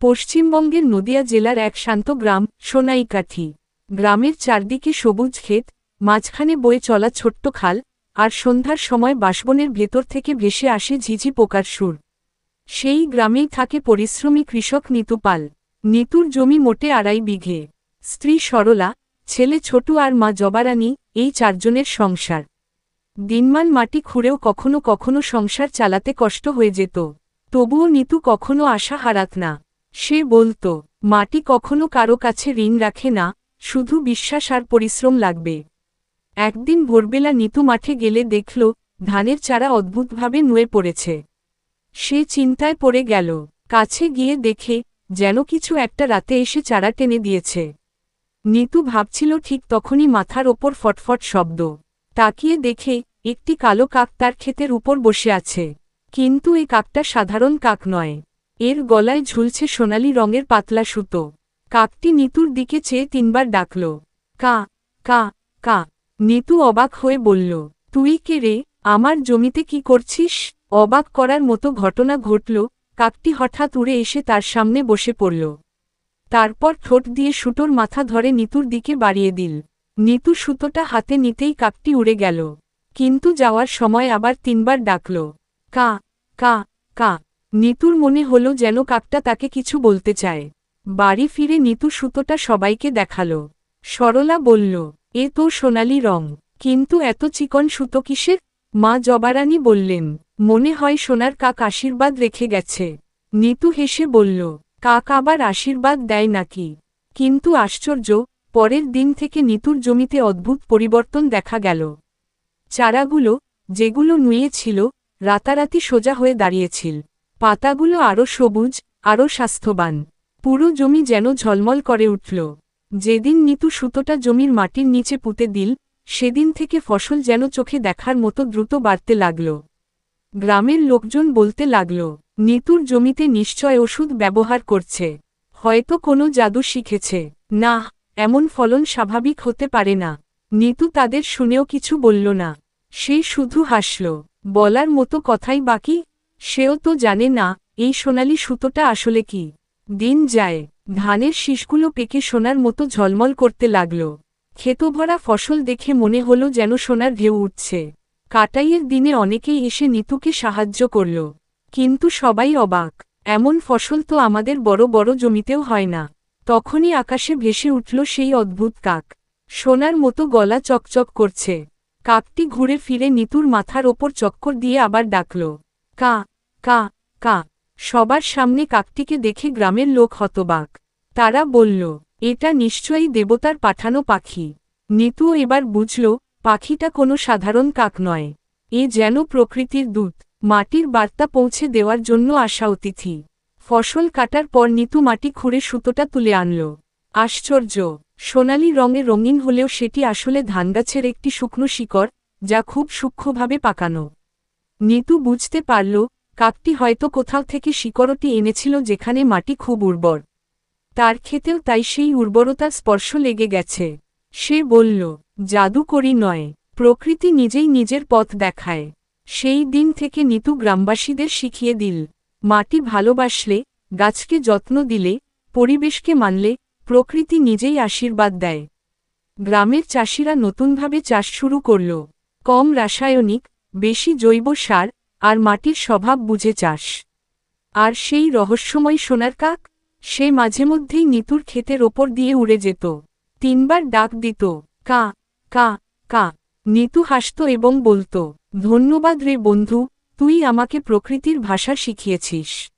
পশ্চিমবঙ্গের নদিয়া জেলার এক শান্ত গ্রাম, সোনাইকাঠি। গ্রামের চারদিকে সবুজ ক্ষেত, মাঝখানে বয়ে চলা ছোট্ট খাল আর সন্ধ্যার সময় বাসবনের ভেতর থেকে ভেসে আসে ঝিঝি পোকার সুর। সেই গ্রামেই থাকে পরিশ্রমী কৃষক নিতু পাল। নিতুর জমি মোটে আড়াই বিঘে। স্ত্রী সরলা, ছেলে ছোটু আর মা জবারানি, এই চারজনের সংসার। দিনমান মাটি খুঁড়েও কখনো কখনো সংসার চালাতে কষ্ট হয়ে যেত। তবুও নিতু কখনো আশা হারাত না। সে বলতো, মাটি কখনো কারও কাছে ঋণ রাখে না, শুধু বিশ্বাস আর পরিশ্রম লাগবে। একদিন ভোরবেলা নিতু মাঠে গেলে দেখল, ধানের চারা অদ্ভুতভাবে নুয়ে পড়েছে। সে চিন্তায় পড়ে গেল, কাছে গিয়ে দেখে, যেন কিছু একটা রাতে এসে চারা টেনে দিয়েছে। নিতু ভাবছিল ঠিক তখনই মাথার ওপর ফটফট শব্দ। তাকিয়ে দেখে, একটি কালো কাক তার ক্ষেতের উপর বসে আছে। কিন্তু এই কাকটা সাধারণ কাক নয়। এর গলায় ঝুলছে সোনালি রঙের পাতলা সুতো। কাকটি নিতুর দিকে চেয়ে তিনবার ডাকল। কা কা কা। নিতু অবাক হয়ে বলল, তুই কে রে? আমার জমিতে কি করছিস? অবাক করার মতো ঘটনা ঘটল। কাকটি হঠাৎ উড়ে এসে তার সামনে বসে পড়ল। তারপর ঠোঁট দিয়ে সুতোর মাথা ধরে নিতুর দিকে বাড়িয়ে দিল। নিতু সুতোটা হাতে নিতেই কাকটি উড়ে গেল। কিন্তু যাওয়ার সময় আবার তিনবার ডাকল। কা কা কা। নিতুর মনে হল যেন কাকটা তাকে কিছু বলতে চায়। বাড়ি ফিরে নিতু সুতোটা সবাইকে দেখাল। সরলা বলল, এ তো সোনালি রং, কিন্তু এত চিকন সুতো কিসের? মা জবারানী বললেন, মনে হয় সোনার কাক আশীর্বাদ রেখে গেছে। নিতু হেসে বলল, কাক আবার আশীর্বাদ দেয় নাকি? কিন্তু আশ্চর্য, পরের দিন থেকে নিতুর জমিতে অদ্ভুত পরিবর্তন দেখা গেল। চারাগুলো, যেগুলো নুয়েছিল রাতারাতি সোজা হয়ে দাঁড়িয়েছিল। পাতাগুলো আরও সবুজ আরও স্বাস্থ্যবান। পুরো জমি যেন ঝলমল করে উঠল। যেদিন নিতু সুতোটা জমির মাটির নিচে পুঁতে দিল, সেদিন থেকে ফসল যেন চোখে দেখার মতো দ্রুত বাড়তে লাগল। গ্রামের লোকজন বলতে লাগল, নিতুর জমিতে নিশ্চয় ওষুধ ব্যবহার করছে। হয়তো কোনো জাদু শিখেছে। না, এমন ফলন স্বাভাবিক হতে পারে না নিতু তাদের শুনেও কিছু বলল না। সে শুধু হাসল, বলার মতো কথাই বাকি সেও তো জানে না, এই সোনালি সুতোটা আসলে কি। দিন যায়, ধানের শীষগুলো পেকে সোনার মতো ঝলমল করতে লাগল। ক্ষেতভরা ফসল দেখে মনে হলো যেন সোনার ঢেউ উঠছে। কাটাইয়ের দিনে অনেকেই এসে নিতুকে সাহায্য করল। কিন্তু সবাই অবাক, এমন ফসল তো আমাদের বড় বড় জমিতেও হয় না। তখনই আকাশে ভেসে উঠল সেই অদ্ভুত কাক। সোনার মতো গলা চকচক করছে। কাকটি ঘুরে ফিরে নিতুর মাথার ওপর চক্কর দিয়ে আবার ডাকল, কা কা কা। সবার সামনে কাকটিকে দেখে গ্রামের লোক হতবাক। তারা বলল, এটা নিশ্চয়ই দেবতার পাঠানো পাখি। নিতু এবার বুঝল, পাখিটা কোনো সাধারণ কাক নয়। এ যেন প্রকৃতির দূত, মাটির বার্তা পৌঁছে দেওয়ার জন্য আসা অতিথি। ফসল কাটার পর নিতু মাটি খুঁড়ে সুতোটা তুলে আনল। আশ্চর্য! সোনালি রঙে রঙিন হলেও সেটি আসলে ধানগাছের একটি শুকনো শিকড়, যা খুব সূক্ষ্মভাবে পাকানো। নিতু বুঝতে পারল কাকটি হয়তো কোথাও থেকে শিকড়টি এনেছিল যেখানে মাটি খুব উর্বর। তার ক্ষেতেও তাই সেই উর্বরতার স্পর্শ লেগে গেছে। সে বলল, জাদু করি নয়, প্রকৃতি নিজেই নিজের পথ দেখায়। সেই দিন থেকে নিতু গ্রামবাসীদের শিখিয়ে দিল, মাটি ভালোবাসলে, গাছকে যত্ন দিলে, পরিবেশকে মানলে, প্রকৃতি নিজেই আশীর্বাদ দেয়। গ্রামের চাষিরা নতুনভাবে চাষ শুরু করল। কম রাসায়নিক, বেশি জৈব সার আর মাটির স্বভাব বুঝে চাষ আর সেই রহস্যময় সোনার কাক, সে মাঝে মধ্যেই নিতুর ক্ষেতের ওপর দিয়ে উড়ে যেত। তিনবার ডাক দিত, কা কা কা। নিতু হাসত এবং বলত, ধন্যবাদ রে বন্ধু, তুই আমাকে প্রকৃতির ভাষা শিখিয়েছিস।